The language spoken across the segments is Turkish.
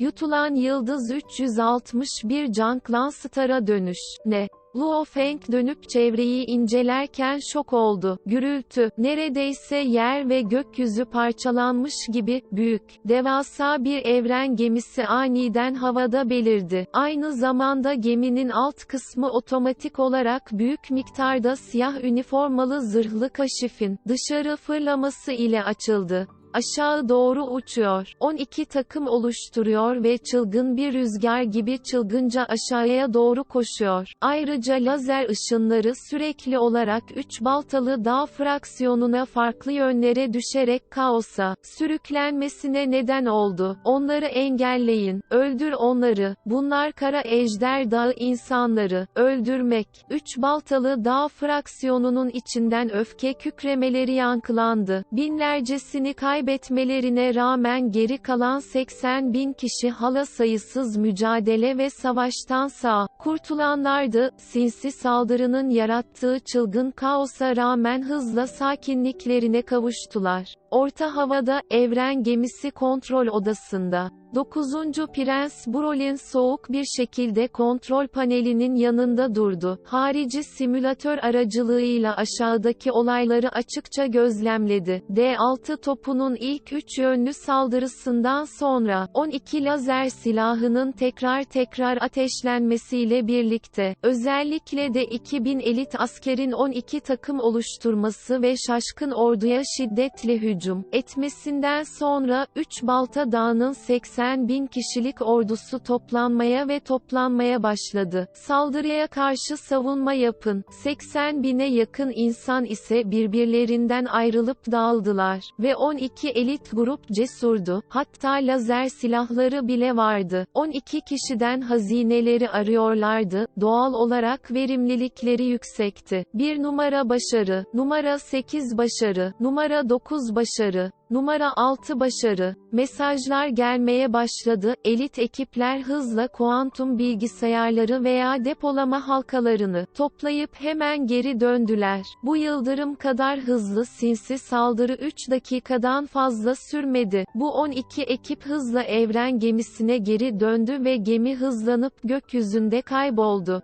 Yutulan yıldız 361 Canklan Star'a dönüş. Ne? Luo Feng dönüp çevreyi incelerken şok oldu. Gürültü, neredeyse yer ve gökyüzü parçalanmış gibi, büyük, devasa bir evren gemisi aniden havada belirdi. Aynı zamanda geminin alt kısmı otomatik olarak büyük miktarda siyah üniformalı zırhlı kaşifin, dışarı fırlaması ile açıldı aşağı doğru uçuyor. 12 takım oluşturuyor ve çılgın bir rüzgar gibi çılgınca aşağıya doğru koşuyor. Ayrıca lazer ışınları sürekli olarak 3 baltalı dağ fraksiyonuna farklı yönlere düşerek kaosa, sürüklenmesine neden oldu. Onları engelleyin, öldür onları. Bunlar kara ejder dağı insanları, öldürmek. 3 baltalı dağ fraksiyonunun içinden öfke kükremeleri yankılandı. Binlercesini kay kaybetmelerine rağmen geri kalan 80 bin kişi hala sayısız mücadele ve savaştan sağ kurtulanlardı. Sinsi saldırının yarattığı çılgın kaosa rağmen hızla sakinliklerine kavuştular. Orta havada, evren gemisi kontrol odasında. 9. Prens Brolin soğuk bir şekilde kontrol panelinin yanında durdu. Harici simülatör aracılığıyla aşağıdaki olayları açıkça gözlemledi. D6 topunun ilk üç yönlü saldırısından sonra, 12 lazer silahının tekrar tekrar ateşlenmesiyle birlikte, özellikle de 2000 elit askerin 12 takım oluşturması ve şaşkın orduya şiddetle hücum etmesinden sonra, 3 Balta Dağı'nın 80 80 bin kişilik ordusu toplanmaya ve toplanmaya başladı. Saldırıya karşı savunma yapın. 80 bine yakın insan ise birbirlerinden ayrılıp dağıldılar. Ve 12 elit grup cesurdu. Hatta lazer silahları bile vardı. 12 kişiden hazineleri arıyorlardı. Doğal olarak verimlilikleri yüksekti. 1 numara başarı, numara 8 başarı, numara 9 başarı, Numara 6 başarı. Mesajlar gelmeye başladı. Elit ekipler hızla kuantum bilgisayarları veya depolama halkalarını toplayıp hemen geri döndüler. Bu yıldırım kadar hızlı sinsi saldırı 3 dakikadan fazla sürmedi. Bu 12 ekip hızla evren gemisine geri döndü ve gemi hızlanıp gökyüzünde kayboldu.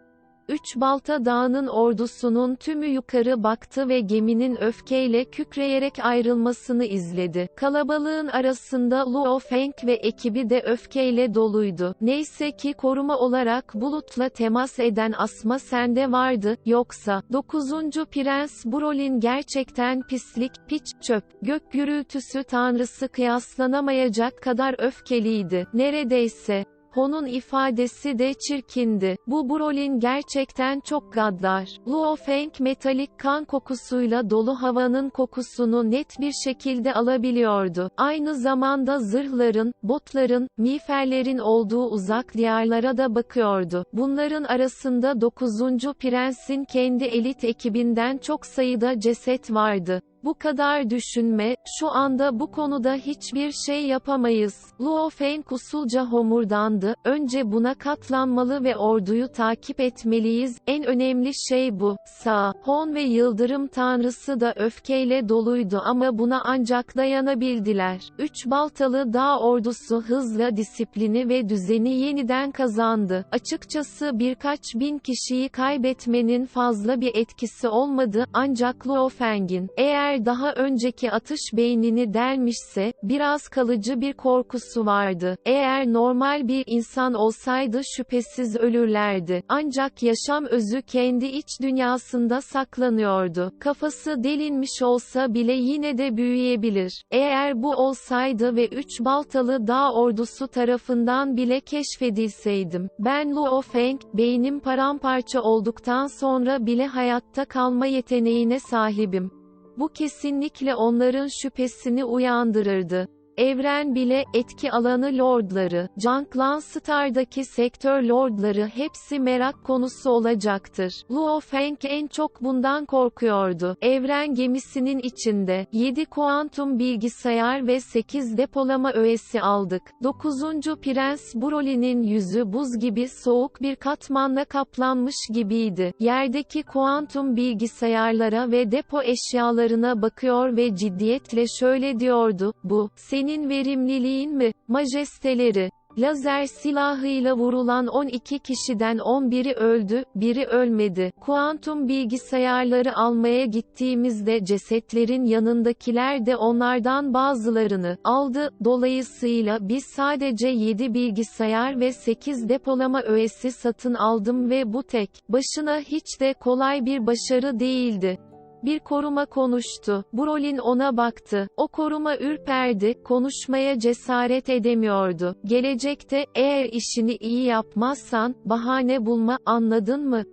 Üç Balta Dağı'nın ordusunun tümü yukarı baktı ve geminin öfkeyle kükreyerek ayrılmasını izledi. Kalabalığın arasında Luo Feng ve ekibi de öfkeyle doluydu. Neyse ki koruma olarak bulutla temas eden Asma sende vardı, yoksa, 9. Prens Brolin gerçekten pislik, piç, çöp, gök gürültüsü tanrısı kıyaslanamayacak kadar öfkeliydi. Neredeyse, Hon'un ifadesi de çirkindi. Bu Brolin gerçekten çok gaddar. Luo Feng metalik kan kokusuyla dolu havanın kokusunu net bir şekilde alabiliyordu. Aynı zamanda zırhların, botların, miğferlerin olduğu uzak diyarlara da bakıyordu. Bunların arasında 9. Prens'in kendi elit ekibinden çok sayıda ceset vardı. Bu kadar düşünme, şu anda bu konuda hiçbir şey yapamayız. Luo Feng usulca homurdandı, önce buna katlanmalı ve orduyu takip etmeliyiz, en önemli şey bu. Sa, Hon ve Yıldırım Tanrısı da öfkeyle doluydu ama buna ancak dayanabildiler. Üç baltalı dağ ordusu hızla disiplini ve düzeni yeniden kazandı. Açıkçası birkaç bin kişiyi kaybetmenin fazla bir etkisi olmadı, ancak Luo Feng'in, eğer eğer daha önceki atış beynini delmişse, biraz kalıcı bir korkusu vardı. Eğer normal bir insan olsaydı şüphesiz ölürlerdi. Ancak yaşam özü kendi iç dünyasında saklanıyordu. Kafası delinmiş olsa bile yine de büyüyebilir. Eğer bu olsaydı ve üç baltalı dağ ordusu tarafından bile keşfedilseydim, ben Luo Feng, beynim paramparça olduktan sonra bile hayatta kalma yeteneğine sahibim. Bu kesinlikle onların şüphesini uyandırırdı. Evren bile, etki alanı lordları, Junklan Star'daki sektör lordları hepsi merak konusu olacaktır. Luo Feng en çok bundan korkuyordu. Evren gemisinin içinde, 7 kuantum bilgisayar ve 8 depolama öğesi aldık. 9. Prens Broly'nin yüzü buz gibi soğuk bir katmanla kaplanmış gibiydi. Yerdeki kuantum bilgisayarlara ve depo eşyalarına bakıyor ve ciddiyetle şöyle diyordu, bu, senin senin verimliliğin mi, majesteleri? Lazer silahıyla vurulan 12 kişiden 11'i öldü, biri ölmedi. Kuantum bilgisayarları almaya gittiğimizde cesetlerin yanındakiler de onlardan bazılarını aldı. Dolayısıyla biz sadece 7 bilgisayar ve 8 depolama öğesi satın aldım ve bu tek başına hiç de kolay bir başarı değildi. Bir koruma konuştu. Brolin ona baktı. O koruma ürperdi, konuşmaya cesaret edemiyordu. Gelecekte, eğer işini iyi yapmazsan, bahane bulma, anladın mı?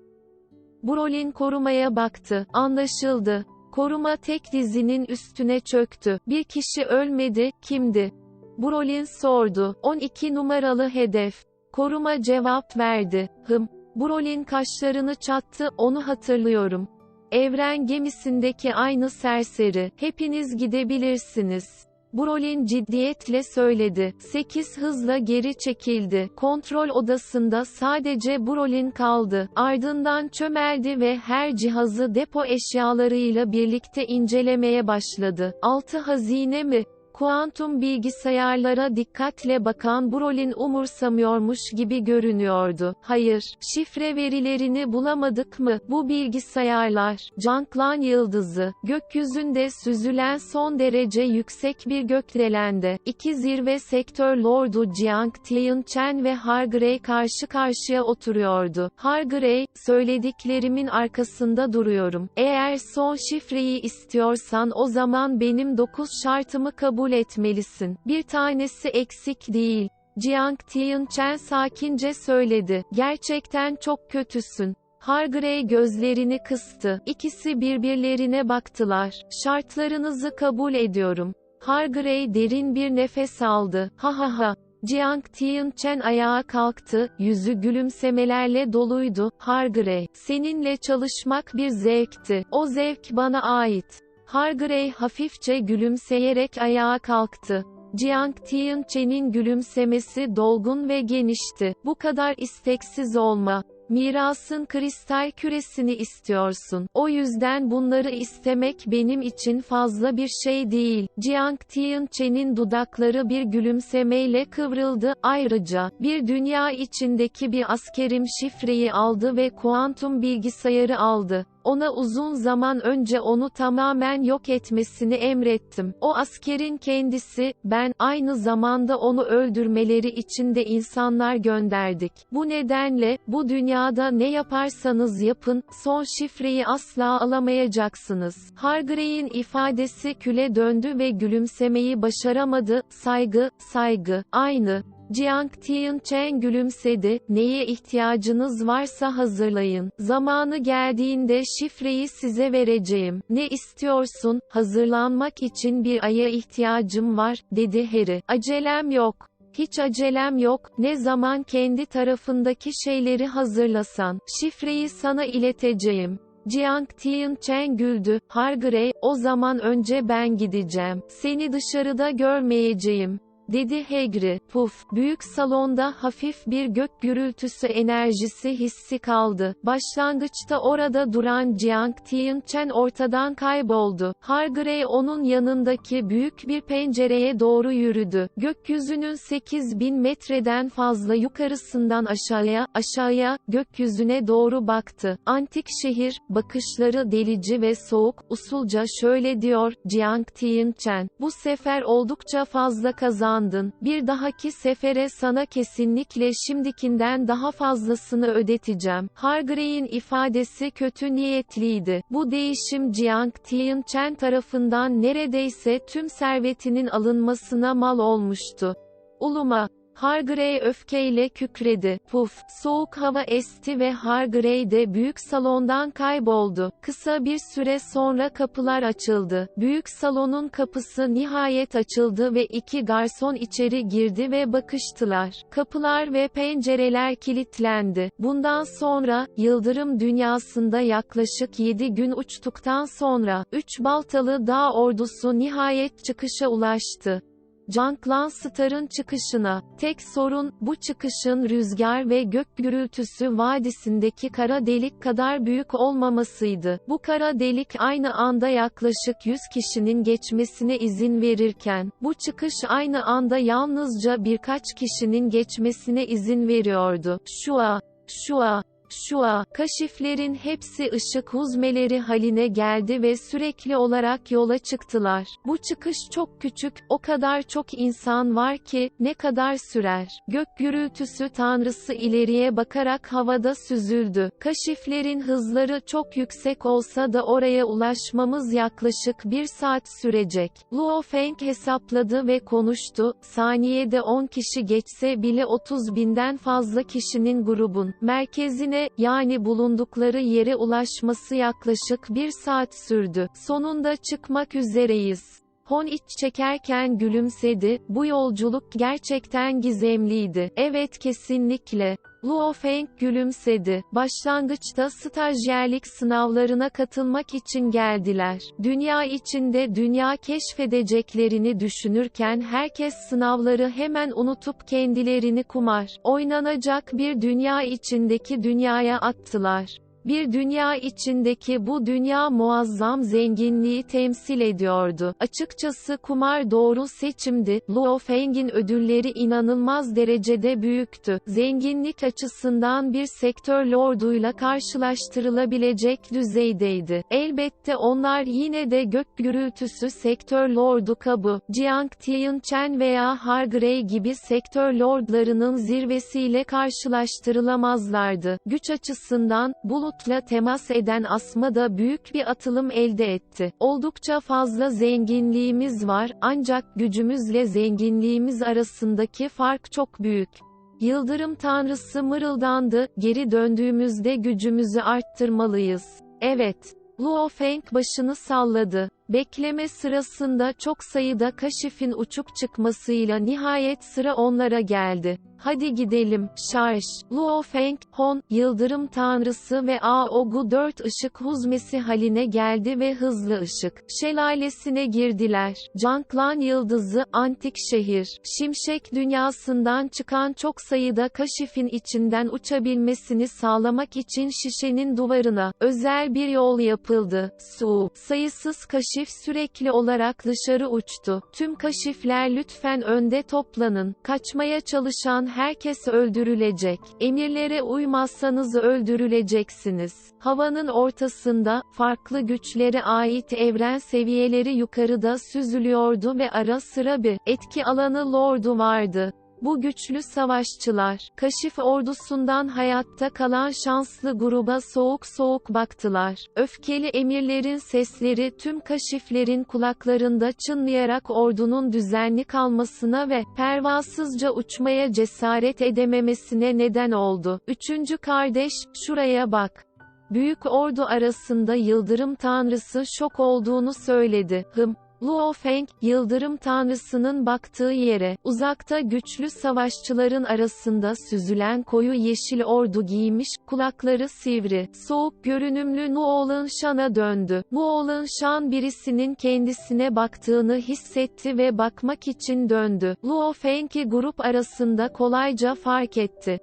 Brolin korumaya baktı. Anlaşıldı. Koruma tek dizinin üstüne çöktü. Bir kişi ölmedi, kimdi? Brolin sordu. 12 numaralı hedef. Koruma cevap verdi. Hım. Brolin kaşlarını çattı, onu hatırlıyorum. Evren gemisindeki aynı serseri, hepiniz gidebilirsiniz. Brolin ciddiyetle söyledi. 8 hızla geri çekildi. Kontrol odasında sadece Brolin kaldı. Ardından çömeldi ve her cihazı depo eşyalarıyla birlikte incelemeye başladı. 6 hazine mi? Kuantum bilgisayarlara dikkatle bakan Brolin umursamıyormuş gibi görünüyordu. Hayır, şifre verilerini bulamadık mı? Bu bilgisayarlar, Canklan yıldızı, gökyüzünde süzülen son derece yüksek bir gökdelende, iki zirve sektör lordu Jiang Tianchen ve Hargrey karşı karşıya oturuyordu. Hargrey, söylediklerimin arkasında duruyorum. Eğer son şifreyi istiyorsan o zaman benim 9 şartımı kabul etmelisin. Bir tanesi eksik değil. Jiang Tianchen sakince söyledi. Gerçekten çok kötüsün. Hargrey gözlerini kıstı. İkisi birbirlerine baktılar. Şartlarınızı kabul ediyorum. Hargrey derin bir nefes aldı. Ha ha ha. Jiang Tianchen ayağa kalktı, yüzü gülümsemelerle doluydu. Hargrey, seninle çalışmak bir zevkti. O zevk bana ait. Hargrey hafifçe gülümseyerek ayağa kalktı. Jiang Tianchen'in gülümsemesi dolgun ve genişti. Bu kadar isteksiz olma. Mirasın kristal küresini istiyorsun. O yüzden bunları istemek benim için fazla bir şey değil. Jiang Tianchen'in dudakları bir gülümsemeyle kıvrıldı. Ayrıca, bir dünya içindeki bir askerim şifreyi aldı ve kuantum bilgisayarı aldı. Ona uzun zaman önce onu tamamen yok etmesini emrettim. O askerin kendisi, ben, aynı zamanda onu öldürmeleri için de insanlar gönderdik. Bu nedenle, bu dünyada ne yaparsanız yapın, son şifreyi asla alamayacaksınız. Hargrey'in ifadesi küle döndü ve gülümsemeyi başaramadı, saygı, saygı, aynı. Jiang Tianchen gülümsedi, neye ihtiyacınız varsa hazırlayın. Zamanı geldiğinde şifreyi size vereceğim. Ne istiyorsun? Hazırlanmak için bir aya ihtiyacım var, dedi Harry. Acelem yok. Hiç acelem yok, ne zaman kendi tarafındaki şeyleri hazırlasan, şifreyi sana ileteceğim. Jiang Tianchen güldü, Hargrey, o zaman önce ben gideceğim. Seni dışarıda görmeyeceğim dedi Hegri. Puf, büyük salonda hafif bir gök gürültüsü enerjisi hissi kaldı. Başlangıçta orada duran Jiang Tianchen ortadan kayboldu. Hargrey onun yanındaki büyük bir pencereye doğru yürüdü. Gökyüzünün 8000 metreden fazla yukarısından aşağıya, aşağıya, gökyüzüne doğru baktı. Antik şehir, bakışları delici ve soğuk, usulca şöyle diyor, Jiang Tianchen, bu sefer oldukça fazla kazandı kazandın, bir dahaki sefere sana kesinlikle şimdikinden daha fazlasını ödeteceğim. Hargrey'in ifadesi kötü niyetliydi. Bu değişim Jiang Tianchen tarafından neredeyse tüm servetinin alınmasına mal olmuştu. Uluma, Hargrey öfkeyle kükredi. Puf, soğuk hava esti ve Hargrey de büyük salondan kayboldu. Kısa bir süre sonra kapılar açıldı. Büyük salonun kapısı nihayet açıldı ve iki garson içeri girdi ve bakıştılar. Kapılar ve pencereler kilitlendi. Bundan sonra, Yıldırım dünyasında yaklaşık 7 gün uçtuktan sonra, üç baltalı dağ ordusu nihayet çıkışa ulaştı. Canklan Star'ın çıkışına. Tek sorun, bu çıkışın rüzgar ve gök gürültüsü vadisindeki kara delik kadar büyük olmamasıydı. Bu kara delik aynı anda yaklaşık 100 kişinin geçmesine izin verirken, bu çıkış aynı anda yalnızca birkaç kişinin geçmesine izin veriyordu. Şua, şua, Şua, kaşiflerin hepsi ışık huzmeleri haline geldi ve sürekli olarak yola çıktılar. Bu çıkış çok küçük, o kadar çok insan var ki, ne kadar sürer? Gök gürültüsü tanrısı ileriye bakarak havada süzüldü. Kaşiflerin hızları çok yüksek olsa da oraya ulaşmamız yaklaşık bir saat sürecek. Luo Feng hesapladı ve konuştu, saniyede 10 kişi geçse bile 30 binden fazla kişinin grubun, merkezine, yani bulundukları yere ulaşması yaklaşık bir saat sürdü. Sonunda çıkmak üzereyiz. Hon iç çekerken gülümsedi, bu yolculuk gerçekten gizemliydi. Evet kesinlikle. Luo Feng gülümsedi. Başlangıçta stajyerlik sınavlarına katılmak için geldiler. Dünya içinde dünya keşfedeceklerini düşünürken herkes sınavları hemen unutup kendilerini kumar, oynanacak bir dünya içindeki dünyaya attılar. Bir dünya içindeki bu dünya muazzam zenginliği temsil ediyordu. Açıkçası kumar doğru seçimdi. Luo Feng'in ödülleri inanılmaz derecede büyüktü. Zenginlik açısından bir sektör lorduyla karşılaştırılabilecek düzeydeydi. Elbette onlar yine de gök gürültüsü sektör lordu Kabu, Jiang Tianchen veya Hargrey gibi sektör lordlarının zirvesiyle karşılaştırılamazlardı. Güç açısından, bulut bulutla temas eden asma da büyük bir atılım elde etti. Oldukça fazla zenginliğimiz var, ancak gücümüzle zenginliğimiz arasındaki fark çok büyük. Yıldırım tanrısı mırıldandı, geri döndüğümüzde gücümüzü arttırmalıyız. Evet. Luo Feng başını salladı. Bekleme sırasında çok sayıda kaşifin uçup çıkmasıyla nihayet sıra onlara geldi. Hadi gidelim, şarj. Luo Feng, Hon, yıldırım tanrısı ve Aogu dört ışık huzmesi haline geldi ve hızlı ışık şelalesine girdiler. Canklan yıldızı, antik şehir, şimşek dünyasından çıkan çok sayıda kaşifin içinden uçabilmesini sağlamak için şişenin duvarına, özel bir yol yapıldı. Su, sayısız kaşif sürekli olarak dışarı uçtu. Tüm kaşifler lütfen önde toplanın. Kaçmaya çalışan herkes öldürülecek. Emirlere uymazsanız öldürüleceksiniz. Havanın ortasında, farklı güçlere ait evren seviyeleri yukarıda süzülüyordu ve ara sıra bir etki alanı lordu vardı. Bu güçlü savaşçılar, kaşif ordusundan hayatta kalan şanslı gruba soğuk soğuk baktılar. Öfkeli emirlerin sesleri tüm kaşiflerin kulaklarında çınlayarak ordunun düzenli kalmasına ve pervasızca uçmaya cesaret edememesine neden oldu. Üçüncü kardeş, şuraya bak. Büyük ordu arasında yıldırım tanrısı şok olduğunu söyledi. Hım, Luo Feng, yıldırım tanrısının baktığı yere, uzakta güçlü savaşçıların arasında süzülen koyu yeşil ordu giymiş, kulakları sivri, soğuk görünümlü Nuolan Shan'a döndü. Nuolan Shan birisinin kendisine baktığını hissetti ve bakmak için döndü. Luo Feng'i grup arasında kolayca fark etti.